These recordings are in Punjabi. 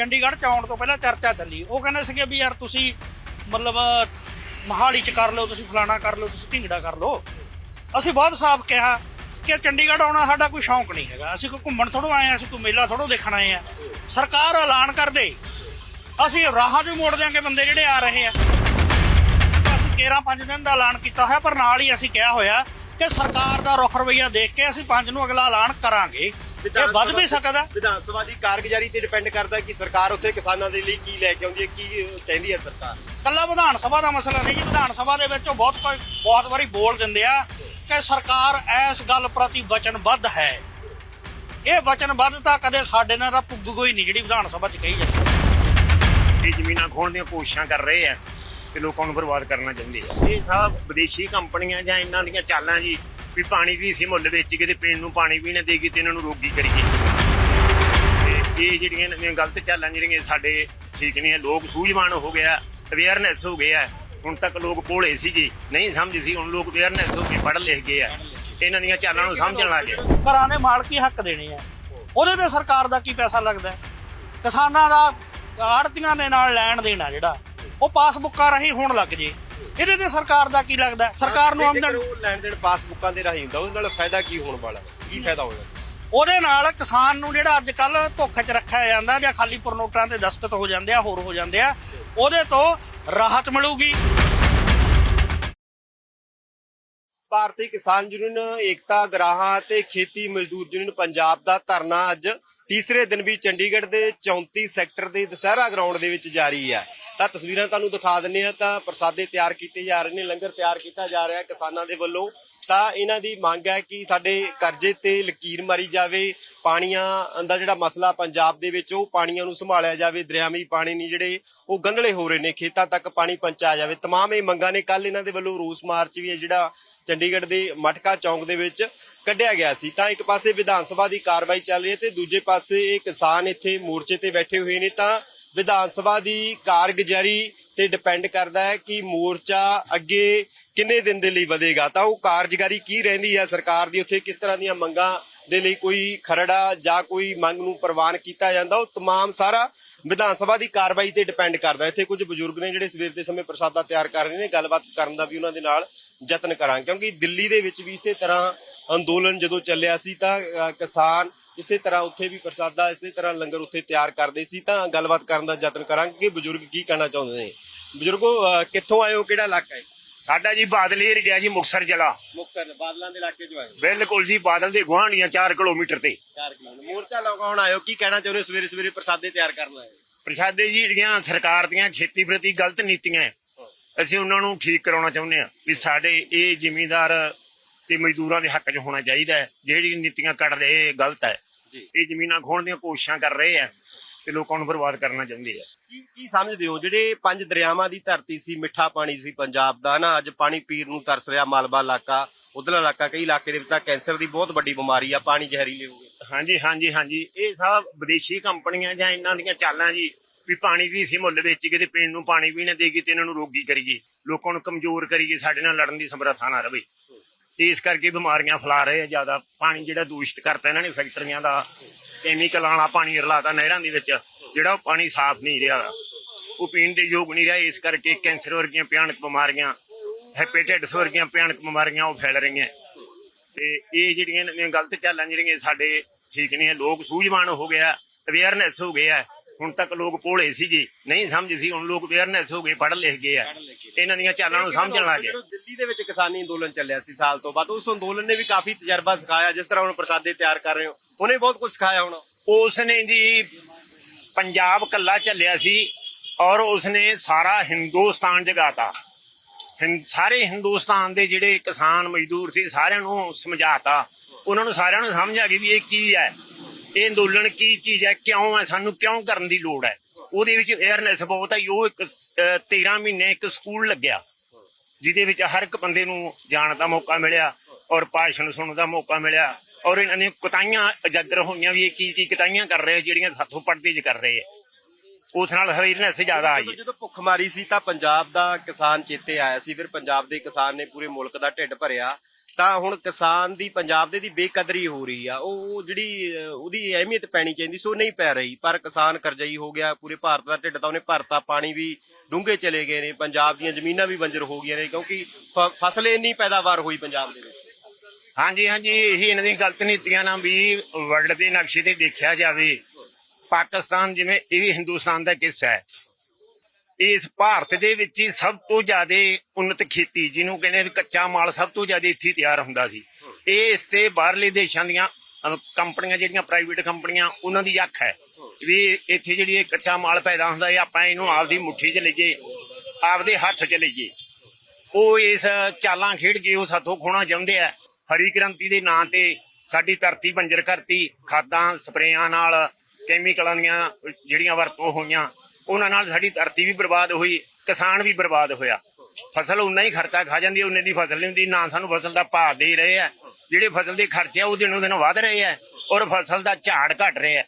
ਚੰਡੀਗੜ੍ਹ ਚ ਆਉਣ ਤੋਂ ਪਹਿਲਾਂ ਚਰਚਾ ਚੱਲੀ। ਉਹ ਕਹਿੰਦੇ ਸੀਗੇ ਵੀ ਯਾਰ ਤੁਸੀਂ ਮਤਲਬ, ਮਹਾਲੀ ਚ ਕਰ ਲਓ, ਤੁਸੀਂ ਫਲਾਣਾ ਕਰ ਲਓ, ਤੁਸੀਂ ਢਿੰਗੜਾ ਕਰ ਲਓ। ਅਸੀਂ ਬਹੁਤ ਸਾਫ਼ ਕਿਹਾ ਕਿ ਚੰਡੀਗੜ੍ਹ ਆਉਣਾ ਸਾਡਾ ਕੋਈ ਸ਼ੌਂਕ ਨਹੀਂ ਹੈਗਾ। ਅਸੀਂ ਕੋਈ ਘੁੰਮਣ ਥੋੜੋ ਆਏ ਆ ਅਸੀਂ ਕੋਈ ਮੇਲਾ ਥੋੜੋ ਦੇਖਣ ਆਏ ਆ ਸਰਕਾਰ ਐਲਾਨ ਕਰਦੇ ਅਸੀਂ ਰਾਹਾਂ 'ਚੋਂ ਵੀ ਮੋੜ ਦਿਆਂਗੇ ਬੰਦੇ ਜਿਹੜੇ ਆ ਰਹੇ ਆ। ਅਸੀਂ 13 5 ਦਿਨ ਦਾ ਐਲਾਨ ਕੀਤਾ ਹੋਇਆ, ਪਰ ਨਾਲ ਹੀ ਅਸੀਂ ਕਿਹਾ ਹੋਇਆ ਕਿ ਸਰਕਾਰ ਦਾ ਰੁਖ ਰਵਈਆ ਦੇਖ ਕੇ ਅਸੀਂ 5 ਨੂੰ ਅਗਲਾ ਐਲਾਨ ਕਰਾਂਗੇ। ਇਹ ਵੱਧ ਵੀ ਸਕਦਾ ਵਿਧਾਨ ਸਭਾ ਦੀ ਕਾਰਗੁਜ਼ਾਰੀ ਤੇ ਡਿਪੈਂਡ ਕਰਦਾ ਕਿ ਸਰਕਾਰ ਉੱਥੇ ਕਿਸਾਨਾਂ ਦੇ ਲਈ ਕੀ ਲੈ ਕੇ ਆਉਂਦੀ ਹੈ ਕੀ ਕਹਿੰਦੀ ਹੈ ਸਰਕਾਰ? ਕੱਲਾ ਵਿਧਾਨ ਸਭਾ ਦਾ ਮਸਲਾ ਨਹੀਂ ਜੀ ਵਿਧਾਨ ਸਭਾ ਦੇ ਵਿੱਚ ਉਹ ਬਹੁਤ ਬਹੁਤ ਵਾਰੀ ਬੋਲ ਦਿੰਦੇ ਆ ਕਿ ਸਰਕਾਰ ਇਸ ਗੱਲ ਪ੍ਰਤੀ ਵਚਨਬੱਧ ਹੈ। ਇਹ ਵਚਨਬੱਧਤਾ ਕਦੇ ਸਾਡੇ ਨਾਲ ਤਾਂ ਪੁੱਗੂ ਹੀ ਨਹੀਂ ਜਿਹੜੀ ਵਿਧਾਨ ਸਭਾ 'ਚ ਕਹੀ ਜਾਂਦੀ। ਇਹ ਜ਼ਮੀਨਾਂ ਖੋਣ ਦੀਆਂ ਕੋਸ਼ਿਸ਼ਾਂ ਕਰ ਰਹੇ ਆ ਤੇ ਲੋਕਾਂ ਨੂੰ ਬਰਬਾਦ ਕਰਨਾ ਚਾਹੁੰਦੇ ਆ। ਇਹ ਸਭ ਵਿਦੇਸ਼ੀ ਕੰਪਨੀਆਂ ਜਾਂ ਇਹਨਾਂ ਦੀਆਂ ਚਾਲਾਂ ਜੀ ਵੀ ਪਾਣੀ ਵੀ ਸੀ ਮੁੱਲ ਵੇਚ ਕੇ ਤੇ ਪੀਣ ਨੂੰ ਪਾਣੀ ਵੀ ਨਾ ਦੇਗੀ ਤੇ ਇਹਨਾਂ ਨੂੰ ਰੋਗੀ ਕਰੀਏ। ਤੇ ਇਹ ਜਿਹੜੀਆਂ ਨਵੀਆਂ ਗਲਤ ਚਾਲਾਂ ਜਿਹੜੀਆਂ ਸਾਡੇ ਠੀਕ ਨਹੀਂ ਹੈ ਲੋਕ ਸੂਝਵਾਨ ਹੋ ਗਿਆ ਅਵੇਅਰਨੈਸ ਹੋ ਗਿਆ ਹੁਣ ਤੱਕ ਲੋਕ ਭੋਲੇ ਸੀਗੇ, ਨਹੀਂ ਸਮਝ ਸੀ, ਹੁਣ ਲੋਕ ਅਵੇਅਰਨੈਸ ਹੋ ਕੇ ਪੜ੍ਹ ਲਿਖ ਗਏ ਆ। ਇਹਨਾਂ ਦੀਆਂ ਚਾਲਾਂ ਨੂੰ ਸਮਝਣ ਲੱਗ। ਗਏ ਘਰਾਂ ਦੇ ਮਾਲਕੀ ਹੱਕ ਦੇਣੇ ਆ। ਉਹਦੇ ਤੇ ਸਰਕਾਰ ਦਾ ਕੀ ਪੈਸਾ ਲੱਗਦਾ? ਕਿਸਾਨਾਂ ਦਾ ਆੜਤੀਆਂ ਦੇ ਨਾਲ ਲੈਣ ਦੇਣਾ ਜਿਹੜਾ। ਉਹ ਪਾਸਬੁੱਕਾਂ ਰਾਹੀਂ ਹੋਣ ਲੱਗ ਜੇ। ਇਹਦੇ ਤੇ ਸਰਕਾਰ ਦਾ ਕੀ ਲੱਗਦਾ? ਸਰਕਾਰ ਨੂੰ ਆਮਦਨ ਉਹ ਲੈਣ ਦੇਣ ਪਾਸਬੁੱਕਾਂ ਦੇ ਰਾਹੀਂ ਹੁੰਦਾ ਉਹਦੇ ਨਾਲ ਫਾਇਦਾ ਕੀ ਹੋਣ ਵਾਲਾ? ਕੀ ਫਾਇਦਾ ਹੋਏਗਾ ਉਹਦੇ ਨਾਲ ਕਿਸਾਨ ਨੂੰ ਜਿਹੜਾ ਅੱਜ ਕੱਲ ਧੋਖੇ 'ਚ ਰੱਖਿਆ ਜਾਂਦਾ ਜਾਂ ਖਾਲੀ ਪ੍ਰਨੋਟਾਂ ਤੇ ਦਸਤਖਤ ਹੋ ਜਾਂਦੇ ਆ ਹੋਰ ਹੋ ਜਾਂਦੇ ਆ ਉਹਦੇ ਤੋਂ ਰਾਹਤ ਮਿਲੂਗੀ। ਭਾਰਤੀ ਕਿਸਾਨ ਯੂਨੀਅਨ ਏਕਤਾ ਗਰਾਹਾਂ ਤੇ ਖੇਤੀ ਮਜ਼ਦੂਰ ਯੂਨੀਅਨ ਪੰਜਾਬ ਦਾ ਧਰਨਾ ਅੱਜ ਤੀਸਰੇ ਦਿਨ ਵੀ ਚੰਡੀਗੜ੍ਹ ਦੇ 34 ਸੈਕਟਰ ਦੇ ਦਸਹਿਰਾ ਗਰਾਊਂਡ ਦੇ ਵਿੱਚ ਜਾਰੀ ਹੈ। ਤਾਂ ਤਸਵੀਰਾਂ ਤੁਹਾਨੂੰ ਦਿਖਾ ਦਿੰਨੇ ਆ ਤਾਂ ਪ੍ਰਸਾਦੇ ਤਿਆਰ ਕੀਤੇ ਜਾ ਰਹੇ ਨੇ ਲੰਗਰ ਤਿਆਰ ਕੀਤਾ ਜਾ ਰਿਹਾ ਹੈ ਕਿਸਾਨਾਂ ਦੇ ਵੱਲੋਂ ਤਾਂ ਇਹਨਾਂ ਦੀ ਮੰਗ ਹੈ ਕਿ ਸਾਡੇ ਕਰਜ਼ੇ ਤੇ ਲਕੀਰ ਮਾਰੀ ਜਾਵੇ ਪਾਣੀਆਂ ਦਾ ਜਿਹੜਾ ਮਸਲਾ ਪੰਜਾਬ ਦੇ ਵਿੱਚ ਉਹ ਪਾਣੀਆਂ ਨੂੰ ਸੰਭਾਲਿਆ ਜਾਵੇ ਦਰਿਆਵੀ ਪਾਣੀ ਨਹੀਂ ਜਿਹੜੇ ਉਹ ਗੰਧਲੇ ਹੋ ਰਹੇ ਨੇ ਖੇਤਾਂ ਤੱਕ ਪਾਣੀ ਪਹੁੰਚਾਇਆ ਜਾਵੇ तमाम ਇਹ ਮੰਗਾਂ ਨੇ ਕੱਲ ਇਹਨਾਂ ਦੇ ਵੱਲੋਂ ਰੋਸ ਮਾਰਚ ਵੀ ਹੈ ਜਿਹੜਾ ਚੰਡੀਗੜ੍ਹ ਦੇ ਮਟਕਾ ਚੌਂਕ ਦੇ ਵਿੱਚ ਕੱਢਿਆ ਗਿਆ ਸੀ ਤਾਂ ਇੱਕ ਪਾਸੇ ਵਿਧਾਨ ਸਭਾ ਦੀ ਕਾਰਵਾਈ ਚੱਲ ਰਹੀ ਹੈ ਤੇ ਦੂਜੇ ਪਾਸੇ ਇਹ ਕਿਸਾਨ ਇੱਥੇ ਮੋਰਚੇ ਤੇ ਬੈਠੇ ਹੋਏ ਨੇ ਤਾਂ ਵਿਧਾਨ ਸਭਾ ਦੀ ਕਾਰਗੁਜ਼ਾਰੀ ਤੇ ਡਿਪੈਂਡ ਕਰਦਾ ਹੈ ਕਿ ਮੋਰਚਾ ਅੱਗੇ ਕਿੰਨੇ ਦਿਨ ਦੇ ਲਈ ਵਧੇਗਾ ਤਾਂ ਉਹ ਕਾਰਜਕਾਰੀ ਕੀ ਰਹਿੰਦੀ ਹੈ ਸਰਕਾਰ ਦੀ ਉੱਥੇ ਕਿਸ ਤਰ੍ਹਾਂ ਦੀਆਂ ਮੰਗਾਂ ਦੇ ਲਈ ਕੋਈ ਖਰੜਾ ਜਾਂ ਕੋਈ ਮੰਗ ਨੂੰ ਪ੍ਰਵਾਨ ਕੀਤਾ ਜਾਂਦਾ ਉਹ तमाम ਸਾਰਾ ਵਿਧਾਨ ਸਭਾ ਦੀ ਕਾਰਵਾਈ ਤੇ ਡਿਪੈਂਡ ਕਰਦਾ ਇੱਥੇ ਕੁਝ ਬਜ਼ੁਰਗ ਨੇ ਜਿਹੜੇ ਸਵੇਰ ਦੇ ਸਮੇਂ ਪ੍ਰਸਾਦਾ ਤਿਆਰ ਕਰ ਰਹੇ ਨੇ ਗੱਲਬਾਤ ਕਰਨ ਦਾ ਵੀ ਉਹਨਾਂ ਦੇ ਨਾਲ ਯਤਨ ਕਰਾਂਗੇ ਕਿਉਂਕਿ ਦਿੱਲੀ ਦੇ ਵਿੱਚ ਵੀ ਇਸੇ ਤਰ੍ਹਾਂ ਅੰਦੋਲਨ ਜਦੋਂ ਚੱਲਿਆ ਸੀ ਤਾਂ ਅ, ਕਿਸਾਨ ਇਸੇ ਤਰ੍ਹਾਂ ਉੱਥੇ ਵੀ ਪ੍ਰਸਾਦਾ ਇਸੇ ਤਰ੍ਹਾਂ ਲੰਗਰ ਉੱਥੇ ਤਿਆਰ ਕਰਦੇ ਸੀ। ਤਾਂ ਗੱਲਬਾਤ ਕਰਨ ਦਾ ਯਤਨ ਕਰਾਂਗੇ ਕਿ ਬਜ਼ੁਰਗ ਕੀ ਕਹਿਣਾ ਚਾਹੁੰਦੇ ਨੇ। ਬਜ਼ੁਰਗੋ ਅ, ਕਿੱਥੋਂ ਆਏ ਹੋ? ਕਿਹੜਾ ਇਲਾਕਾ ਹੈ? ਸਾਡਾ ਜੀ ਬਾਦਲ ਏਰੀਆ ਜੀ ਮੁਕਸਰ ਜ਼ਿਲ੍ਹਾ। ਮੁਕਤਸਰ ਬਾਦਲਾਂ ਦੇ ਇਲਾਕੇ ਚੋਂ ਆਏ ਬਿਲਕੁਲ ਜੀ ਬਾਦਲ ਦੇ ਗੁਆਂਢੀਆਂ 4 ਕਿਲੋਮੀਟਰ ਤੇ। 4 ਕਿਲੋਮੀਟਰ। ਮੋਰਚਾ ਲਗਾਉਣ ਆਇਓ ਕੀ ਕਹਿਣਾ ਚਾਹੁੰਦੇ ਹੋ? ਸਵੇਰੇ ਸਵੇਰੇ ਪ੍ਰਸਾਦੇ ਤਿਆਰ ਕਰਨ ਆਏ ਹੋ? ਪ੍ਰਸ਼ਾਦੇ ਜੀ ਜਿਹੜੀਆਂ ਸਰਕਾਰ ਦੀਆਂ ਖੇਤੀ ਪ੍ਰਤੀ ਗਲਤ ਨੀਤੀਆਂ ਹੈ, ਅਸੀਂ ਉਹਨਾਂ ਨੂੰ ਠੀਕ ਕਰਾਉਣਾ ਚਾਹੁੰਦੇ ਹਾਂ ਵੀ ਸਾਡੇ ਇਹ ਜ਼ਿਮੀਂਦਾਰ ਤੇ ਮਜ਼ਦੂਰਾਂ ਦੇ ਹੱਕ 'ਚ ਹੋਣਾ ਚਾਹੀਦਾ ਹੈ। ਜਿਹੜੀ ਨੀਤੀਆਂ ਕੱਢ ਰਹੇ ਇਹ ਗਲਤ ਹੈ। ਇਹ ਜ਼ਮੀਨਾਂ ਖੋਣ ਦੀਆਂ ਕੋਸ਼ਿਸ਼ਾਂ ਕਰ ਰਹੇ ਆ ਤੇ ਲੋਕਾਂ ਨੂੰ ਬਰਬਾਦ ਕਰਨਾ ਚਾਹੁੰਦੇ ਆ। ਕੀ ਕੀ ਸਮਝਦੇ ਹੋ? ਜਿਹੜੇ ਪੰਜ ਦਰਿਆਵਾਂ ਦੀ ਧਰਤੀ ਸੀ ਮਿੱਠਾ ਪਾਣੀ ਸੀ ਪੰਜਾਬ ਦਾ ਨਾ ਅੱਜ ਪਾਣੀ ਪੀਣ ਨੂੰ ਤਰਸ ਰਿਹਾ ਮਾਲਵਾ ਇਲਾਕਾ ਉਧਰਲਾ ਇਲਾਕਾ ਕਈ ਇਲਾਕੇ ਦੇ ਵਿੱਚ ਤਾਂ ਕੈਂਸਰ ਦੀ ਬਹੁਤ ਵੱਡੀ ਬਿਮਾਰੀ ਆ ਪਾਣੀ ਜ਼ਹਿਰੀਲੇ ਹੋ ਹਾਂਜੀ ਹਾਂਜੀ ਹਾਂਜੀ। ਇਹ ਸਭ ਵਿਦੇਸ਼ੀ ਕੰਪਨੀਆਂ ਜਾਂ ਇਹਨਾਂ ਦੀਆਂ ਚਾਲਾਂ ਜੀ ਵੀ ਪਾਣੀ ਵੀ ਸੀ ਮੁੱਲ ਵੇਚ ਕੇ ਤੇ ਪੀਣ ਨੂੰ ਪਾਣੀ ਵੀ ਨਾ ਦੇਗੀ ਤੇ ਇਹਨਾਂ ਨੂੰ ਰੋਗੀ ਕਰੀਏ। ਲੋਕਾਂ ਨੂੰ ਕਮਜ਼ੋਰ ਕਰੀਏ ਸਾਡੇ ਨਾਲ ਲੜਨ ਦੀ ਸਮਰੱਥਾ ਨਾ ਰਵੇ। ਇਸ ਕਰਕੇ ਬਿਮਾਰੀਆਂ ਫੈਲਾ ਰਹੇ ਆ ਜ਼ਿਆਦਾ। ਪਾਣੀ ਜਿਹੜਾ ਦੂਸ਼ਿਤ ਕਰਤਾ ਇਹਨਾਂ ਨੇ ਫੈਕਟਰੀਆਂ ਦਾ ਕੈਮੀਕਲ ਵਾਲਾ ਪਾਣੀ ਰਲਾਤਾ ਨਹਿਰਾਂ ਦੇ ਵਿੱਚ, ਜਿਹੜਾ ਉਹ ਪਾਣੀ ਸਾਫ਼ ਨਹੀਂ ਰਿਹਾ। ਉਹ ਪੀਣ ਦੇ ਯੋਗ ਨਹੀਂ ਰਿਹਾ, ਇਸ ਕਰਕੇ ਕੈਂਸਰ ਵਰਗੀਆਂ ਭਿਆਨਕ ਬਿਮਾਰੀਆਂ ਹੈਪੇਟਾਈਟਸ ਵਰਗੀਆਂ ਭਿਆਨਕ ਬਿਮਾਰੀਆਂ ਉਹ ਫੈਲ ਰਹੀਆਂ। ਤੇ ਇਹ ਜਿਹੜੀਆਂ ਗਲਤ ਚਾਲਾਂ ਜਿਹੜੀਆਂ ਸਾਡੇ ਠੀਕ ਨਹੀਂ ਹੈ ਲੋਕ ਸੂਝਵਾਨ ਹੋ ਗਿਆ ਅਵੇਅਰਨੈਸ ਹੋ ਗਿਆ ਹੁਣ ਤੱਕ ਲੋਕ ਭੋਲੇ ਸੀਗੇ ਨਹੀਂ ਸਮਝ ਸੀ ਹੁਣ ਲੋਕ ਅਵੇਅਰਨੈਸ ਹੋ ਗਏ ਪੜ੍ਹ ਲਿਖ ਗਏ ਆ। ਇਹਨਾਂ ਦੀਆਂ ਚਾਲਾਂ ਨੂੰ ਸਮਝਣ ਲੱਗ ਗਏ। ਜਦੋਂ ਦਿੱਲੀ ਦੇ ਵਿੱਚ ਕਿਸਾਨੀ ਅੰਦੋਲਨ ਚੱਲਿਆ ਸੀ ਸਾਲ ਤੋਂ ਬਾਅਦ ਉਸ ਅੰਦੋਲਨ ਨੇ ਵੀ ਕਾਫੀ ਤਜਰਬਾ ਸਿਖਾਇਆ ਜਿਸ ਤਰ੍ਹਾਂ ਹੁਣ ਪ੍ਰਸਾਦੇ ਤਿਆਰ ਕਰ ਰਹੇ ਹੋ ਉਹਨੇ ਬਹੁਤ ਕੁਝ ਸਿਖਾਇਆ ਹੋਣਾ। ਉਸਨੇ ਜੀ ਪੰਜਾਬ ਕੱਲਾ ਚੱਲਿਆ ਸੀ ਔਰ ਉਸਨੇ ਸਾਰਾ ਹਿੰਦੁਸਤਾਨ ਜਗਾਤਾ। ਸਾਰੇ ਹਿੰਦੁਸਤਾਨ ਦੇ ਜਿਹੜੇ ਕਿਸਾਨ ਮਜ਼ਦੂਰ ਸੀ ਸਾਰਿਆਂ ਨੂੰ ਸਮਝਾਤਾ। ਉਹਨਾਂ ਨੂੰ ਸਾਰਿਆਂ ਨੂੰ ਸਮਝ ਆ ਗਈ ਵੀ ਇਹ ਕੀ ਹੈ। ਇਹ ਅੰਦੋਲਨ ਕੀ ਚੀਜ਼ ਹੈ? ਕਿਉਂ ਹੈ? ਸਾਨੂੰ ਕਿਉਂ ਕਰਨ ਦੀ ਲੋੜ ਹੈ? ਉਹਦੇ ਵਿੱਚ ਅਵੇਅਰਨੈਸ ਬਹੁਤ ਹੈ। ਉਹ ਇੱਕ 13 ਮਹੀਨੇ ਇੱਕ ਸਕੂਲ ਲੱਗਿਆ। ਜਿਹਦੇ ਵਿੱਚ ਹਰ ਇੱਕ ਬੰਦੇ ਨੂੰ ਜਾਣ ਦਾ ਮੌਕਾ ਮਿਲਿਆ ਔਰ ਭਾਸ਼ਣ ਸੁਣਨ ਦਾ ਮੌਕਾ ਮਿਲਿਆ ਔਰ ਇਹਨਾਂ ਦੀਆਂ ਕੁਤਾਈਆਂ ਉਜਾਗਰ ਹੋਈਆਂ ਵੀ ਇਹ ਕੀ ਕੀ ਕਤਾਈਆਂ ਕਰ ਰਹੇ ਜਿਹੜੀਆਂ ਸਾਥੋਂ ਪੜਦੇ ਚ ਕਰ ਰਹੇ ਆ। ਉਸ ਨਾਲ ਅਵੇਅਰਨੈਸ ਜ਼ਿਆਦਾ ਆਈ। ਜਦੋਂ ਹੈ। ਜਦੋਂ ਭੁੱਖਮਾਰੀ ਸੀ ਤਾਂ ਪੰਜਾਬ ਦਾ ਕਿਸਾਨ ਚੇਤੇ ਆਇਆ ਸੀ। ਫਿਰ ਪੰਜਾਬ ਦੇ ਕਿਸਾਨ ਨੇ ਪੂਰੇ ਮੁਲਕ ਦਾ ਢਿੱਡ ਭਰਿਆ। ਤਾਂ ਹੁਣ ਕਿਸਾਨ ਦੀ, ਪੰਜਾਬ ਦੇ ਦੀ ਬੇਕਦਰੀ ਹੋ ਰਹੀ ਆ। ਉਹ ਜਿਹੜੀ ਉਹਦੀ ਅਹਿਮੀਅਤ ਪੈਣੀ ਚਾਹੀਦੀ ਸੋ ਨਹੀਂ ਪੈ ਰਹੀ। ਪਰ ਕਿਸਾਨ ਕਰਜ਼ਈ ਹੋ ਗਿਆ, ਪੂਰੇ ਭਾਰਤ ਦਾ ਢਿੱਡ ਤਾਂ ਉਹਨੇ ਭਰਤਾ, ਪਾਣੀ ਵੀ ਡੂੰਘੇ ਚਲੇ ਗਏ ਨੇ, ਪੰਜਾਬ ਦੀਆਂ ਜ਼ਮੀਨਾਂ ਵੀ ਬੰਜਰ ਹੋ ਗਈਆਂ ਨੇ, ਕਿਉਂਕਿ ਫਸਲ ਇੰਨੀ ਪੈਦਾਵਾਰ ਹੋਈ ਪੰਜਾਬ ਦੇ ਵਿੱਚ। ਹਾਂਜੀ ਹਾਂਜੀ, ਇਹੀ ਇਹਨਾਂ ਦੀ ਗਲਤ ਨੀਤੀਆਂ ਨਾਲ ਵੀ ਵਰਲਡ ਦੇ ਨਕਸ਼ੇ ਤੇ ਦੇਖਿਆ ਜਾਵੇ, ਪਾਕਿਸਤਾਨ ਜਿਵੇਂ ਇਹ ਵੀ ਹਿੰਦੁਸਤਾਨ ਦਾ ਇੱਕ ਹਿੱਸਾ ਹੈ। ਇਸ ਭਾਰਤ ਦੇ ਵਿੱਚ ਹੀ ਸਭ ਤੋਂ ਜ਼ਿਆਦਾ ਉન્નਤ ਖੇਤੀ ਜਿਹਨੂੰ ਕਹਿੰਦੇ ਵੀ ਕੱਚਾ ਮਾਲ ਸਭ ਤੋਂ ਜ਼ਿਆਦਾ ਇੱਥੇ ਤਿਆਰ ਹੁੰਦਾ ਸੀ। ਇਹ ਇਸ ਤੇ ਬਾਹਰਲੇ ਦੇਸ਼ਾਂ ਦੀਆਂ ਕੰਪਨੀਆਂ ਜਿਹੜੀਆਂ ਪ੍ਰਾਈਵੇਟ ਕੰਪਨੀਆਂ ਉਹਨਾਂ ਦੀ ਅੱਖ ਹੈ ਵੀ ਇੱਥੇ ਜਿਹੜੀ ਇਹ ਕੱਚਾ ਮਾਲ ਪੈਦਾ ਹੁੰਦਾ ਹੈ ਆਪਾਂ ਇਹਨੂੰ ਆਪਦੀ ਮੁੱਠੀ 'ਚ ਲਈਏ ਆਪਦੇ ਹੱਥ 'ਚ ਲਈਏ। ਉਹ ਇਸ ਚਾਲਾਂ ਖੇਡ ਕੇ ਉਹ ਸਾਥੋਂ ਖੋਣਾ ਚਾਹੁੰਦੇ ਆ। ਹਰੀ ਕ੍ਰਾਂਤੀ ਦੇ ਨਾਂ ਤੇ ਸਾਡੀ ਧਰਤੀ ਬੰਜਰ ਕਰਤੀ ਖਾਦਾਂ ਸਪਰੇਆਂ ਨਾਲ ਕੈਮੀਕਲਾਂ ਦੀਆਂ ਜਿਹੜੀਆਂ ਵਰਤੋਂ ਹੋਈਆਂ ਉਹਨਾਂ ਨਾਲ ਸਾਡੀ ਧਰਤੀ ਵੀ ਬਰਬਾਦ ਹੋਈ ਕਿਸਾਨ ਵੀ ਬਰਬਾਦ ਹੋਇਆ। ਫਸਲ ਉਨਾ ਹੀ ਖਰਚਾ ਖਾ ਜਾਂਦੀ ਉਨੇ ਦੀ ਫਸਲ ਨਹੀਂ ਹੁੰਦੀ ਨਾ ਸਾਨੂੰ ਫਸਲ ਦਾ ਭਾਅ ਦੇ ਰਹੇ ਆ ਜਿਹੜੇ ਫਸਲ ਦੇ ਖਰਚੇ ਆ ਉਹ ਦਿਨੋਂ ਦਿਨ ਵਧ ਰਹੇ ਆ ਔਰ ਫਸਲ ਦਾ ਝਾੜ ਘਟ ਰਿਹਾ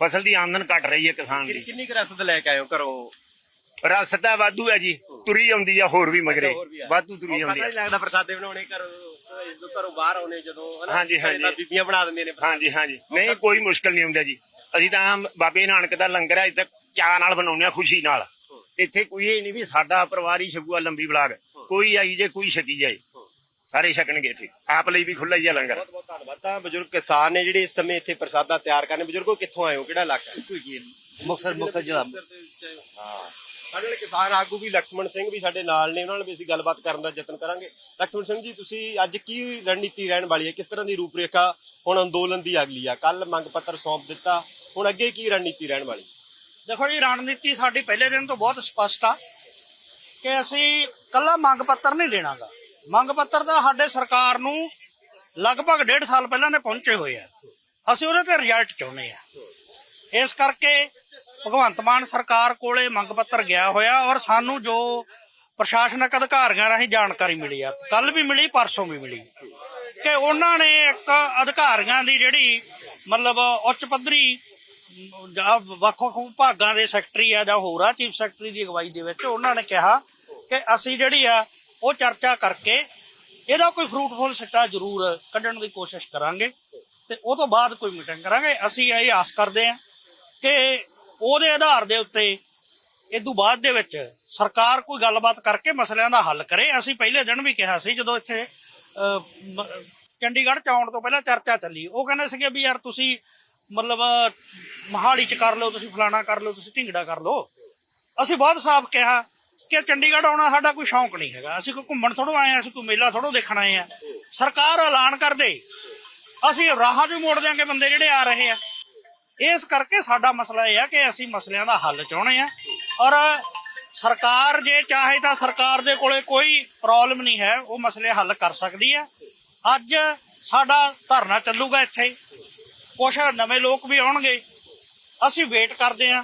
ਫਸਲ ਦੀ ਆਮਦਨ ਘਟ ਰਹੀ ਹੈ ਕਿਸਾਨ ਦੀ। ਕਿੰਨੀ ਕੁ ਰਸਦ ਲੈ ਕੇ ਹੋ ਘਰੋਂ? ਰਸ ਤਾਂ ਵਾਧੂ ਹੈ ਜੀ ਤੁਰੀ ਆਉਂਦੀ ਆ ਹੋਰ ਵੀ ਮਗਰੇ। ਵਾਧੂ ਤੁਰੀ ਆਉਂਦੀ ਆ। ਲੱਗਦਾ ਪ੍ਰਸਾਦੇ ਬਣਾਉਣੇ ਘਰੋਂ ਇਸ ਤੋਂ ਘਰੋਂ ਬਾਹਰ ਆਉਣੇ ਜਦੋਂ ਹਾਂਜੀ, ਹਾਂਜੀ। ਬੀਬੀਆਂ ਬਣਾ ਦਿੰਦੀਆਂ ਨੇ ਹਾਂਜੀ ਹਾਂਜੀ। ਨਹੀਂ ਕੋਈ ਮੁਸ਼ਕਲ ਨਹੀਂ ਹੁੰਦਾ ਜੀ। ਅਸੀਂ ਤਾਂ ਬਾਬੇ ਨਾਨਕ ਦਾ ਲੰਗਰ ਹੈ ਅੱਜ ਤੱਕ ਚਾਹ ਨਾਲ ਬਣਾਉਂਦੇ ਆ ਖੁਸ਼ੀ ਨਾਲ। ਇੱਥੇ ਕੋਈ ਇਹ ਨਹੀਂ ਵੀ ਸਾਡਾ ਪਰਿਵਾਰ ਹੀ ਛਕੂਆ ਲੰਬੀ ਬਲਾਗ ਕੋਈ ਆਈ ਜੇ ਕੋਈ ਛਕੀ ਜਾਏ। ਸਾਰੇ ਛਕਣਗੇ ਇੱਥੇ। ਆਪ ਲਈ ਵੀ ਖੁੱਲਾ ਹੀ ਆ ਲੰਗਰ। ਬਹੁਤ ਬਹੁਤ ਧੰਨਵਾਦ। ਤਾਂ ਬਜ਼ੁਰਗ ਕਿਸਾਨ ਨੇ ਜਿਹੜੇ ਇਸ ਸਮੇਂ ਇੱਥੇ ਪ੍ਰਸਾਦਾ ਤਿਆਰ ਕਰਨੇ ਬਜ਼ੁਰਗੋ ਕਿੱਥੋਂ ਆਏ ਹੋ? ਕਿਹੜਾ ਇਲਾਕਾ ਹੈ? ਮੁਕਤਸਰ ਮੁਕਤਸਰ ਜ਼ਿਲ੍ਹਾ। ਹਾਂ। ਸਾਡੇ ਨਾਲ ਕਿਸਾਨ ਆਗੂ ਵੀ ਲਕਸ਼ਮਣ ਸਿੰਘ ਵੀ ਸਾਡੇ ਨਾਲ ਨੇ ਉਹਨਾਂ ਨਾਲ ਵੀ ਅਸੀਂ ਗੱਲਬਾਤ ਕਰਨ ਦਾ ਯਤਨ ਕਰਾਂਗੇ। ਲਕਸ਼ਮਣ ਸਿੰਘ ਜੀ ਤੁਸੀਂ ਅੱਜ ਕੀ ਰਣਨੀਤੀ ਰਹਿਣ ਵਾਲੀ ਹੈ? ਕਿਸ ਤਰ੍ਹਾਂ ਦੀ ਰੂਪਰੇਖਾ ਹੁਣ ਅੰਦੋਲਨ ਦੀ ਅਗਲੀ ਆ? ਕੱਲ ਮੰਗ ਪੱਤਰ ਸੌਂਪ ਦਿੱਤਾ। ਹੁਣ ਅੱਗੇ ਕੀ ਰਣਨੀਤੀ ਰਹਿਣ ਵਾਲੀ? ਦੇਖੋ ਜੀ, ਰਣਨੀਤੀ ਸਾਡੀ ਪਹਿਲੇ ਦਿਨ ਤੋਂ ਬਹੁਤ ਸਪਸ਼ਟ ਆ ਕਿ ਅਸੀਂ ਕੱਲਾ ਮੰਗ ਪੱਤਰ ਨਹੀਂ ਦੇਣਾਗਾ। ਮੰਗ ਪੱਤਰ ਤਾਂ ਸਾਡੇ ਸਰਕਾਰ ਨੂੰ ਲਗਭਗ ਡੇਢ ਸਾਲ ਪਹਿਲਾਂ ਦੇ ਪਹੁੰਚੇ ਹੋਏ ਆ। ਅਸੀਂ ਉਹਦੇ ਤੇ ਰਿਜ਼ਲਟ ਚਾਹੁੰਦੇ ਆ। ਇਸ ਕਰਕੇ ਭਗਵੰਤ ਮਾਨ ਸਰਕਾਰ ਕੋਲੇ ਮੰਗ ਪੱਤਰ ਗਿਆ ਹੋਇਆ ਔਰ ਸਾਨੂੰ ਜੋ ਪ੍ਰਸ਼ਾਸਨਿਕ ਅਧਿਕਾਰੀਆਂ ਰਾਹੀਂ ਜਾਣਕਾਰੀ ਮਿਲੀ ਆ ਕੱਲ ਵੀ ਮਿਲੀ, ਪਰਸੋਂ ਵੀ ਮਿਲੀ, ਕਿ ਉਹਨਾਂ ਨੇ ਇੱਕ ਅਧਿਕਾਰੀਆਂ ਦੀ ਜਿਹੜੀ ਮਤਲਬ ਉੱਚ ਪੱਧਰੀ ਜਾਂ ਵੱਖ-ਵੱਖ ਵਿਭਾਗਾਂ ਦੇ ਸੈਕਟਰੀ ਆ ਜਾਂ ਹੋਰ ਆ ਚੀਫ ਸੈਕਟਰੀ ਦੀ ਅਗਵਾਈ ਦੇ ਵਿੱਚ ਉਹਨਾਂ ਨੇ ਕਿਹਾ ਕਿ ਅਸੀਂ ਜਿਹੜੀ ਆ, ਉਹ ਚਰਚਾ ਕਰਕੇ ਇਹਦਾ ਕੋਈ ਫਰੂਟਫੁਲ ਸਿੱਟਾ ਜ਼ਰੂਰ ਕੱਢਣ ਦੀ ਕੋਸ਼ਿਸ਼ ਕਰਾਂਗੇ ਤੇ ਉਹ ਤੋਂ ਬਾਅਦ ਕੋਈ ਮੀਟਿੰਗ ਕਰਾਂਗੇ। ਅਸੀਂ ਇਹ ਆਸ ਕਰਦੇ ਹਾਂ ਕਿ ਉਹਦੇ ਆਧਾਰ ਦੇ ਉੱਤੇ ਇਦੋਂ ਬਾਅਦ ਦੇ ਵਿੱਚ ਸਰਕਾਰ ਕੋਈ ਗੱਲਬਾਤ ਕਰਕੇ ਮਸਲਿਆਂ ਦਾ ਹੱਲ ਕਰੇ। ਅਸੀਂ ਪਹਿਲੇ ਦਿਨ ਵੀ ਕਿਹਾ ਸੀ, ਜਦੋਂ ਇੱਥੇ ਚੰਡੀਗੜ੍ਹ ਚ ਆਉਣ ਤੋਂ ਪਹਿਲਾਂ ਚਰਚਾ ਚੱਲੀ, ਉਹ ਕਹਿੰਦੇ ਸੀਗੇ ਵੀ ਯਾਰ ਤੁਸੀਂ ਮਤਲਬ ਮਹਾਲੀ ਚ ਕਰ ਲਓ, ਤੁਸੀਂ ਫਲਾਣਾ ਕਰ ਲਓ, ਤੁਸੀਂ ਢਿੰਗੜਾ ਕਰ ਲਓ। ਅਸੀਂ ਬਹੁਤ ਸਾਫ਼ ਕਿਹਾ ਕਿ ਚੰਡੀਗੜ੍ਹ ਆਉਣਾ ਸਾਡਾ ਕੋਈ ਸ਼ੌਂਕ ਨਹੀਂ ਹੈਗਾ। ਅਸੀਂ ਕੋਈ ਘੁੰਮਣ ਥੋੜੋ ਆਏ ਆ ਅਸੀਂ ਕੋਈ ਮੇਲਾ ਥੋੜੋ ਦੇਖਣ ਆਏ ਆ ਸਰਕਾਰ ਐਲਾਨ ਕਰ ਦੇ। ਅਸੀਂ ਰਾਹਾਂ 'ਚ ਮੋੜ ਦਿਆਂਗੇ ਬੰਦੇ ਜਿਹੜੇ ਆ ਰਹੇ ਆ। ਇਸ ਕਰਕੇ ਸਾਡਾ ਮਸਲਾ ਇਹ ਆ ਕਿ ਅਸੀਂ ਮਸਲਿਆਂ ਦਾ ਹੱਲ ਚਾਹੁੰਦੇ ਆ ਔਰ ਸਰਕਾਰ ਜੇ ਚਾਹੇ ਤਾਂ ਸਰਕਾਰ ਦੇ ਕੋਲੇ ਕੋਈ ਪ੍ਰੋਬਲਮ ਨਹੀਂ ਹੈ, ਉਹ ਮਸਲੇ ਹੱਲ ਕਰ ਸਕਦੀ ਹੈ। ਅੱਜ ਸਾਡਾ ਧਰਨਾ ਚੱਲੂਗਾ ਇੱਥੇ। ਕੁਝ ਨਵੇਂ ਲੋਕ ਵੀ ਆਉਣਗੇ। ਅਸੀਂ ਵੇਟ ਕਰਦੇ ਹਾਂ।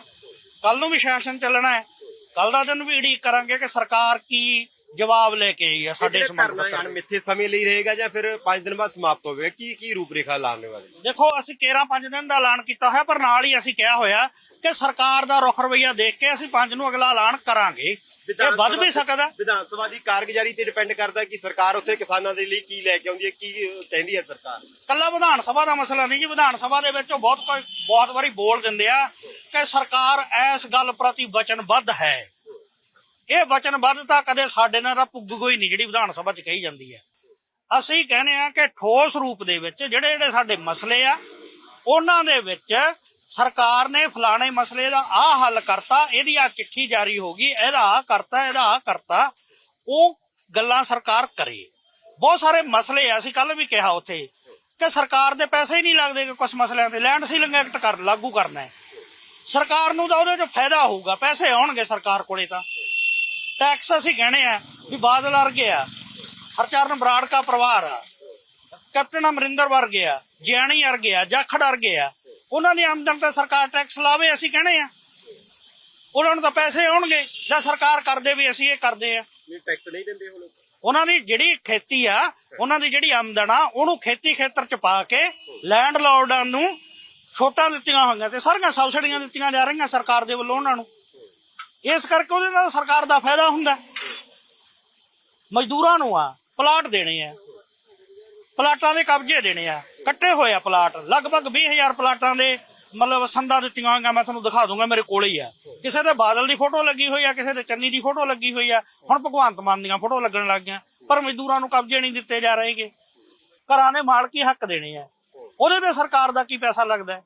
ਕੱਲ ਨੂੰ ਵੀ ਸੈਸ਼ਨ ਚੱਲਣਾ ਹੈ। ਕੱਲ ਦਾ ਦਿਨ ਵੀ ਉਡੀਕ ਕਰਾਂਗੇ ਕਿ ਸਰਕਾਰ ਕੀ ਜਵਾਬ ਲੈ ਕੇ ਆਈ ਹੈ ਸਾਡੇ ਧਰਨਾ ਪੱਤਰ ਮਿੱਥੇ ਸਮੇਂ ਲਈ ਰਹੇਗਾ ਜਾਂ ਫਿਰ 5 ਦਿਨ ਬਾਅਦ ਸਮਾਪਤ ਹੋਵੇਗਾ ਕੀ ਕੀ ਰੂਪਰੇਖਾ ਲਾਉਣ ਵਾਲੀ ਦੇਖੋ ਅਸੀਂ 13 5 ਦਿਨ ਦਾ ਐਲਾਨ ਕੀਤਾ ਹੋਇਆ ਪਰ ਨਾਲ ਹੀ ਅਸੀਂ ਕਿਹਾ ਹੋਇਆ ਕਿ ਸਰਕਾਰ ਦਾ ਰੁਖ ਰਵਈਆ ਦੇਖ ਕੇ ਅਸੀਂ 5 ਨੂੰ ਅਗਲਾ ਐਲਾਨ ਕਰਾਂਗੇ। ਇਹ ਵੱਧ ਵੀ ਸਕਦਾ ਵਿਧਾਨ ਸਭਾ ਦੀ ਕਾਰਗੁਜ਼ਾਰੀ ਤੇ ਡਿਪੈਂਡ ਕਰਦਾ ਕਿ ਸਰਕਾਰ ਉੱਥੇ ਕਿਸਾਨਾਂ ਦੇ ਲਈ ਕੀ ਲੈ ਕੇ ਆਉਂਦੀ ਹੈ ਕੀ ਕਹਿੰਦੀ ਹੈ ਸਰਕਾਰ? ਕੱਲਾ ਵਿਧਾਨ ਸਭਾ ਦਾ ਮਸਲਾ ਨਹੀਂ ਜੀ ਵਿਧਾਨ ਸਭਾ ਦੇ ਵਿੱਚ ਉਹ ਬਹੁਤ ਬਹੁਤ ਵਾਰੀ ਬੋਲ ਦਿੰਦੇ ਆ ਕਿ ਸਰਕਾਰ ਇਸ ਗੱਲ ਪ੍ਰਤੀ ਵਚਨਬੱਧ ਹੈ। ਇਹ ਵਚਨਬੱਧਤਾ ਕਦੇ ਸਾਡੇ ਨਾਲ ਤਾਂ ਪੁੱਗ ਕੋਈ ਨਹੀਂ, ਜਿਹੜੀ ਵਿਧਾਨ ਸਭਾ 'ਚ ਕਹੀ ਜਾਂਦੀ ਹੈ। ਅਸੀਂ ਕਹਿੰਦੇ ਆ ਕਿ ਠੋਸ ਰੂਪ ਦੇ ਵਿੱਚ ਜਿਹੜੇ ਜਿਹੜੇ ਸਾਡੇ ਮਸਲੇ ਆ, ਉਹਨਾਂ ਦੇ ਵਿੱਚ ਸਰਕਾਰ ਨੇ ਫਲਾਣੇ ਮਸਲੇ ਦਾ ਆਹ ਹੱਲ ਕਰਤਾ, ਇਹਦੀ ਆ ਚਿੱਠੀ ਜਾਰੀ ਹੋ ਗਈ, ਇਹਦਾ ਆਹ ਕਰਤਾ, ਇਹਦਾ ਆਹ ਕਰਤਾ, ਉਹ ਗੱਲਾਂ ਸਰਕਾਰ ਕਰੇ। ਬਹੁਤ ਸਾਰੇ ਮਸਲੇ ਆ, ਅਸੀਂ ਕੱਲ ਵੀ ਕਿਹਾ ਉੱਥੇ ਕਿ ਸਰਕਾਰ ਦੇ ਪੈਸੇ ਹੀ ਨਹੀਂ ਲੱਗਦੇ ਕਿ ਕੁਝ ਮਸਲਿਆਂ ਤੇ, ਲੈਂਡ ਸੀਲਿੰਗ ਐਕਟ ਕਰ, ਲਾਗੂ ਕਰਨਾ ਹੈ। ਸਰਕਾਰ ਨੂੰ ਤਾਂ ਉਹਦੇ ਚ ਫਾਇਦਾ ਹੋਊਗਾ, ਪੈਸੇ ਆਉਣਗੇ ਸਰਕਾਰ ਕੋਲੇ ਤਾਂ। ਟੈਕਸ ਅਸੀਂ ਕਹਿੰਦੇ ਆ ਵੀ ਬਾਦਲ ਵਰਗੇ ਆ। ਹਰਚਰਨ ਬਰਾੜ ਦਾ ਪਰਿਵਾਰ ਆ। ਕੈਪਟਨ ਅਮਰਿੰਦਰ ਵਰਗੇ ਆ ਜਿਆਣੀ ਵਰਗੇ ਆ ਜਾਖੜ ਵਰਗੇ ਆ। ਉਹਨਾਂ ਦੀ ਆਮਦਨ ਤੇ ਸਰਕਾਰ ਟੈਕਸ ਲਾਵੇ ਅਸੀਂ ਕਹਿੰਦੇ ਆ। ਉਹਨਾਂ ਨੂੰ ਤਾਂ ਪੈਸੇ ਆਉਣਗੇ ਜਾਂ ਸਰਕਾਰ ਕਰਦੇ ਵੀ ਅਸੀਂ ਇਹ ਕਰਦੇ ਆ। ਨਹੀਂ ਟੈਕਸ ਨਹੀਂ ਦਿੰਦੇ ਉਹ ਲੋਕ। ਉਹਨਾਂ ਦੀ ਜਿਹੜੀ ਖੇਤੀ ਆ ਉਹਨਾਂ ਦੀ ਜਿਹੜੀ ਆਮਦਨ ਆ ਉਹਨੂੰ ਖੇਤੀ ਖੇਤਰ ਚ ਪਾ ਕੇ ਲੈਂਡ ਲਾਰਡਾਂ ਨੂੰ ਛੋਟਾਂ ਦਿੱਤੀਆਂ ਹੋਈਆਂ ਤੇ ਸਾਰੀਆਂ ਸਬਸਿਡੀਆਂ ਦਿੱਤੀਆਂ ਜਾ ਰਹੀਆਂ ਸਰਕਾਰ ਦੇ ਵੱਲੋਂ ਉਹਨਾਂ ਨੂੰ। ਇਸ ਕਰਕੇ ਉਹਦੇ ਨਾਲ ਸਰਕਾਰ ਦਾ ਫਾਇਦਾ ਹੁੰਦਾ ਮਜ਼ਦੂਰਾਂ ਨੂੰ ਆ, ਪਲਾਟ ਦੇਣੇ ਆ। ਪਲਾਟਾਂ ਦੇ ਕਬਜ਼ੇ ਦੇਣੇ ਆ। ਕੱਟੇ ਹੋਏ ਆ ਪਲਾਟ। ਲਗਭਗ 20000 ਪਲਾਟਾਂ ਦੇ ਮਤਲਬ ਸੰਦਾਂ ਦਿੱਤੀਆਂ ਹੋਈਆਂ, ਮੈਂ ਤੁਹਾਨੂੰ ਦਿਖਾ ਦੂੰਗਾ ਮੇਰੇ ਕੋਲ ਹੀ ਆ। ਕਿਸੇ ਦੇ ਬਾਦਲ ਦੀ ਫੋਟੋ ਲੱਗੀ ਹੋਈ ਆ, ਕਿਸੇ ਦੇ ਚੰਨੀ ਦੀ ਫੋਟੋ ਲੱਗੀ ਹੋਈ ਆ। ਹੁਣ ਭਗਵੰਤ ਮਾਨ ਦੀਆਂ ਫੋਟੋ ਲੱਗਣ ਲੱਗ ਗਈਆਂ, ਪਰ ਮਜ਼ਦੂਰਾਂ ਨੂੰ ਕਬਜ਼ੇ ਨਹੀਂ ਦਿੱਤੇ ਜਾ ਰਹੇਗੇ। ਘਰਾਂ ਦੇ ਮਾਲਕੀ ਹੱਕ ਦੇਣੇ ਆ। ਉਹਦੇ ਤੇ ਸਰਕਾਰ ਦਾ ਕੀ ਪੈਸਾ ਲੱਗਦਾ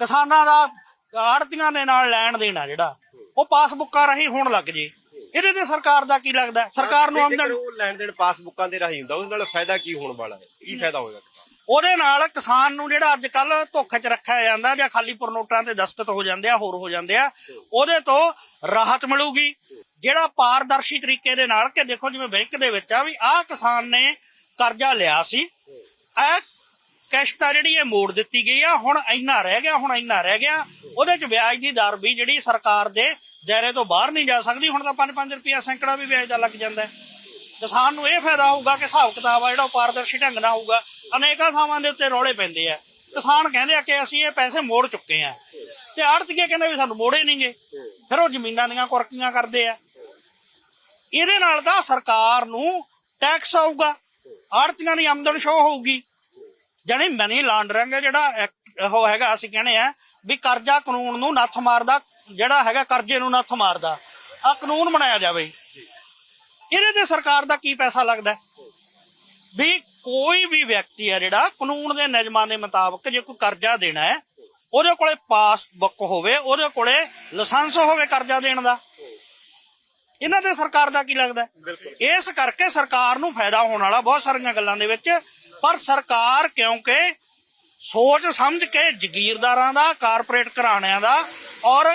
ਕਿਸਾਨਾਂ ਦਾ ਆੜਤੀਆਂ ਦੇ ਨਾਲ ਲੈਣ ਦੇਣਾ ਜਿਹੜਾ। ਉਹ ਪਾਸਬੁੱਕਾਂ ਰਾਹੀਂ ਹੋਣ ਲੱਗ ਜੇ। ਇਹਦੇ ਤੇ ਸਰਕਾਰ ਦਾ ਕੀ ਲੱਗਦਾ? ਸਰਕਾਰ ਨੂੰ ਆਮਦਨ ਉਹ ਲੈਣ ਦੇਣ ਪਾਸਬੁੱਕਾਂ ਦੇ ਰਾਹੀਂ ਹੁੰਦਾ ਉਸ ਨਾਲ ਫਾਇਦਾ ਕੀ ਹੋਣ ਵਾਲਾ ਹੈ? ਕੀ ਫਾਇਦਾ ਹੋਏਗਾ ਕਿਸਾਨ ਉਹਦੇ ਨਾਲ ਕਿਸਾਨ ਨੂੰ ਜਿਹੜਾ ਅੱਜ ਕੱਲ ਧੋਖੇ 'ਚ ਰੱਖਿਆ ਜਾਂਦਾ ਜਾਂ ਖਾਲੀ ਪਰ ਨੋਟਾਂ ਤੇ ਦਸਤਖਤ ਹੋ ਜਾਂਦੇ ਆ ਹੋਰ ਹੋ ਜਾਂਦੇ ਆ ਉਹਦੇ ਤੋਂ ਰਾਹਤ ਮਿਲੂਗੀ। ਜਿਹੜਾ ਪਾਰਦਰਸ਼ੀ ਤਰੀਕੇ ਦੇ ਨਾਲ ਕਿ ਦੇਖੋ ਜਿਵੇਂ ਬੈਂਕ ਦੇ ਵਿੱਚ ਆ ਵੀ ਆਹ ਕਿਸਾਨ ਨੇ ਕਰਜ਼ਾ ਲਿਆ ਸੀ ਇਹ ਕਿਸ਼ਤ ਜਿਹੜੀ ਇਹ ਮੋੜ ਦਿੱਤੀ ਗਈ ਆ, ਹੁਣ ਇੰਨਾ ਰਹਿ ਗਿਆ, ਹੁਣ ਇੰਨਾ ਰਹਿ ਗਿਆ। ਉਹਦੇ ਚ ਵਿਆਜ ਦੀ ਦਰ ਵੀ ਜਿਹੜੀ ਸਰਕਾਰ ਦੇ ਦਾਇਰੇ ਤੋਂ ਬਾਹਰ ਨਹੀਂ ਜਾ ਸਕਦੀ, ਹੁਣ ਤਾਂ 5-5 ਰੁਪਿਆ ਸੈਂਕੜਾ ਵੀ ਵਿਆਜ ਦਾ ਲੱਗ ਜਾਂਦਾ ਹੈ। ਕਿਸਾਨ ਨੂੰ ਇਹ ਫਾਇਦਾ ਹੋਊਗਾ ਕਿ ਹਿਸਾਬ ਕਿਤਾਬ ਆ ਜਿਹੜਾ ਉਹ ਪਾਰਦਰਸ਼ੀ ਢੰਗ ਨਾਲ ਹੋਊਗਾ। ਅਨੇਕਾਂ ਥਾਵਾਂ ਦੇ ਉੱਤੇ ਰੌਲੇ ਪੈਂਦੇ ਆ। ਕਿਸਾਨ ਕਹਿੰਦੇ ਆ ਕਿ ਅਸੀਂ ਇਹ ਪੈਸੇ ਮੋੜ ਚੁੱਕੇ ਆ। ਤੇ ਆੜਤੀਏ ਕਹਿੰਦੇ ਵੀ ਸਾਨੂੰ ਮੋੜੇ ਨਹੀਂਗੇ ਫਿਰ ਉਹ ਜ਼ਮੀਨਾਂ ਦੀਆਂ ਕੁਰਕੀਆਂ ਕਰਦੇ ਆ। ਇਹਦੇ ਨਾਲ ਤਾਂ ਸਰਕਾਰ ਨੂੰ ਟੈਕਸ ਆਊਗਾ। ਆੜਤੀਆਂ ਦੀ ਆਮਦਨ ਸ਼ੋ ਹੋਊਗੀ। ਜਾਣੀ ਮਨੀ ਲਾਂਡਰਿੰਗ ਜਿਹੜਾ ਉਹ ਹੈਗਾ ਅਸੀਂ ਕਹਿੰਦੇ ਆ ਵੀ ਕਰਜ਼ਾ ਕਾਨੂੰਨ ਨੂੰ ਨੱਥ ਮਾਰਦਾ ਜਿਹੜਾ ਹੈਗਾ ਕਰਜ਼ੇ ਨੂੰ ਨੱਥ ਮਾਰਦਾ। ਆ ਕਾਨੂੰਨ ਬਣਾਇਆ ਜਾਵੇ। ਇਹਦੇ ਤੇ ਸਰਕਾਰ ਦਾ ਕੀ ਪੈਸਾ ਲੱਗਦਾ? ਵੀ ਕੋਈ ਵੀ ਵਿਅਕਤੀ ਹੈ ਜਿਹੜਾ ਕਾਨੂੰਨ ਦੇ ਨਿਯਮਾਂ ਦੇ ਮੁਤਾਬਕ ਜੇ ਕੋਈ ਕਰਜ਼ਾ ਦੇਣਾ ਹੈ ਉਹਦੇ ਕੋਲੇ ਪਾਸਬੁੱਕ ਹੋਵੇ ਉਹਦੇ ਕੋਲੇ ਲਾਇਸੈਂਸ ਹੋਵੇ ਕਰਜ਼ਾ ਦੇਣ ਦਾ। ਇਹਨਾਂ ਤੇ ਸਰਕਾਰ ਦਾ ਕੀ ਲੱਗਦਾ? ਇਸ ਕਰਕੇ ਸਰਕਾਰ ਨੂੰ ਫਾਇਦਾ ਹੋਣ ਵਾਲਾ ਬਹੁਤ ਸਾਰੀਆਂ ਗੱਲਾਂ ਦੇ ਵਿੱਚ ਪਰ ਸਰਕਾਰ ਕਿਉਂਕਿ ਸੋਚ ਸਮਝ ਕੇ ਜ਼ਗੀਰਦਾਰਾਂ ਦਾ, ਕਾਰਪੋਰੇਟ ਘਰਾਣਿਆਂ ਦਾ ਔਰ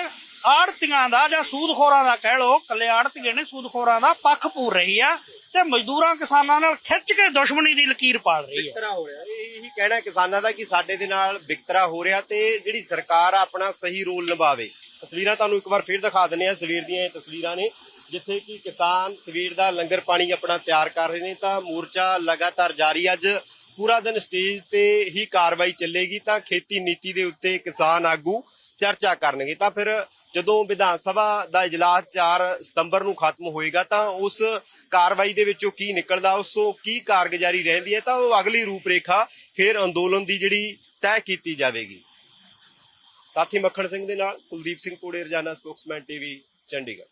ਆੜਤੀਆਂ ਦਾ ਜਾਂ ਸੂਦਖੋਰਾਂ ਦਾ ਕਹਿ ਲੋ ਕੱਲੇ ਆੜਤੀਏ ਨੇ ਸੂਦਖੋਰਾਂ ਦਾ ਪੱਖ ਪੂਰ ਰਹੀ ਆ ਤੇ ਮਜ਼ਦੂਰਾਂ ਕਿਸਾਨਾਂ ਨਾਲ ਖਿੱਚ ਕੇ ਦੁਸ਼ਮਣੀ ਦੀ ਲਕੀਰ ਪਾਲ ਰਹੀ ਹੈ ਹੋ ਰਿਹਾ। ਇਹੀ ਕਹਿਣਾ ਕਿਸਾਨਾਂ ਦਾ ਕਿ ਸਾਡੇ ਦੇ ਨਾਲ ਬਿਕਤਰਾ ਹੋ ਰਿਹਾ ਤੇ ਜਿਹੜੀ ਸਰਕਾਰ ਆ ਆਪਣਾ ਸਹੀ ਰੋਲ ਨਿਭਾਵੇ। ਤਸਵੀਰਾਂ ਤੁਹਾਨੂੰ ਇੱਕ ਵਾਰ ਫੇਰ ਦਿਖਾ ਦਿੰਨੇ ਆ ਸਵੇਰ ਦੀਆਂ ਇਹ ਤਸਵੀਰਾਂ ਨੇ, ਜਿੱਥੇ ਕਿ ਕਿਸਾਨ ਸਵੇਰ ਦਾ ਲੰਗਰ ਪਾਣੀ ਆਪਣਾ ਤਿਆਰ ਕਰ ਰਹੇ ਨੇ ਤਾਂ ਮੋਰਚਾ ਲਗਾਤਾਰ ਜਾਰੀ। ਅੱਜ ਪੂਰਾ ਦਿਨ ਸਟੇਜ ਤੇ ਹੀ ਕਾਰਵਾਈ ਚੱਲੇਗੀ ਤਾਂ ਖੇਤੀ ਨੀਤੀ ਦੇ ਉੱਤੇ ਕਿਸਾਨ ਆਗੂ ਚਰਚਾ ਕਰਨਗੇ। ਤਾਂ ਫਿਰ ਜਦੋਂ ਵਿਧਾਨ ਸਭਾ ਦਾ ਇਜਲਾਸ 4 ਸਤੰਬਰ ਨੂੰ ਖਤਮ ਹੋਏਗਾ ਤਾਂ ਉਸ ਕਾਰਵਾਈ ਦੇ ਵਿੱਚੋਂ ਕੀ ਨਿਕਲਦਾ, ਉਸੋਂ ਕੀ ਕਾਰਗੁਜ਼ਾਰੀ ਰਹਿੰਦੀ ਹੈ, ਤਾਂ ਉਹ ਅਗਲੀ ਰੂਪਰੇਖਾ ਫਿਰ ਅੰਦੋਲਨ ਦੀ ਜਿਹੜੀ ਤੈਅ ਕੀਤੀ ਜਾਵੇਗੀ। ਸਾਥੀ ਮੱਖਣ ਸਿੰਘ ਦੇ ਨਾਲ ਕੁਲਦੀਪ ਸਿੰਘ ਕੋੜੇ, ਰਜਾਨਾ ਸਪੋਕਸਮੈਨ ਟੀਵੀ, ਚੰਡੀਗੜ੍ਹ।